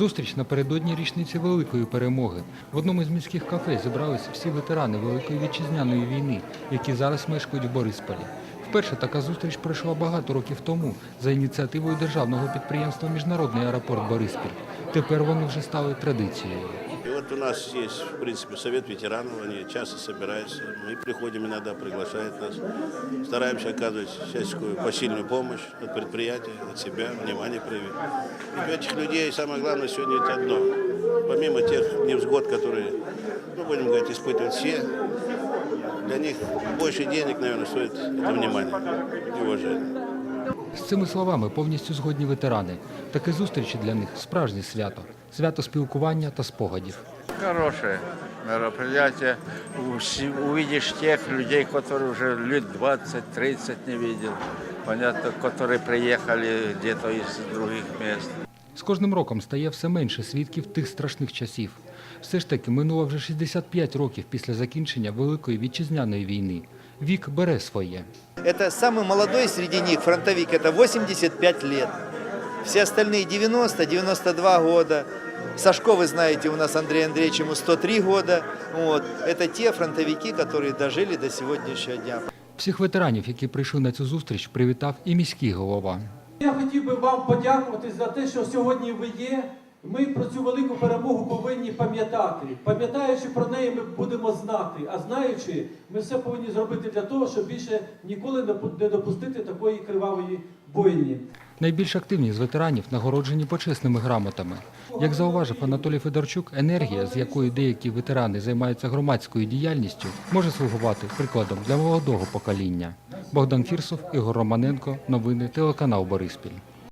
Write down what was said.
Зустріч напередодні річниці великої перемоги. В одному з міських кафе зібралися всі ветерани Великої вітчизняної війни, які зараз мешкають в Борисполі. Вперше така зустріч пройшла багато років тому за ініціативою державного підприємства Міжнародний аеропорт Бориспіль. Тепер вони вже стали традицією. И вот у нас есть, в принципе, совет ветеранов, они часто собираются. Мы приходим иногда, приглашают нас. Стараемся оказывать всяческую посильную помощь от предприятия, от себя, внимание проявить. Ведь у этих людей самое главное сегодня это одно. Помимо тех невзгод, которые, ну, будем говорить, испытывают все, для них больше денег, наверное, стоит это внимание и уважение. З цими словами повністю згодні ветерани. Такі зустрічі для них справжнє свято, свято спілкування та спогадів. Хорошее мероприятие. Увидишь тех людей, которые уже лет 20-30 не видел. Понятно, которые приехали где-то из других мест. З кожним роком стає все менше свідків тих страшних часів. Все ж таки минуло вже 65 років після закінчення Великої вітчизняної війни Вік бере своє. Это самый молодой среди них фронтовик, это 85 лет. Все остальные 90-92 года. Сашко, вы знаете, у нас Андрей Андреевич, ему 103 года. Вот. Это те фронтовики, которые дожили до сегодняшнего дня. Всіх ветеранів, які прийшли на цю зустріч, привітав і міський голова. Я хотів би вам подякувати за те, що сьогодні ви є. Ми про цю велику перемогу повинні пам'ятати. Пам'ятаючи про неї, ми будемо знати. А знаючи, ми все повинні зробити для того, щоб більше ніколи не допустити такої кривавої бойні. Найбільш активні з ветеранів нагороджені почесними грамотами. Як зауважив Анатолій Федорчук, енергія, з якою деякі ветерани займаються громадською діяльністю, може слугувати прикладом для молодого покоління. Богдан Фірсов, Ігор Романенко, новини, телеканал Бориспіль.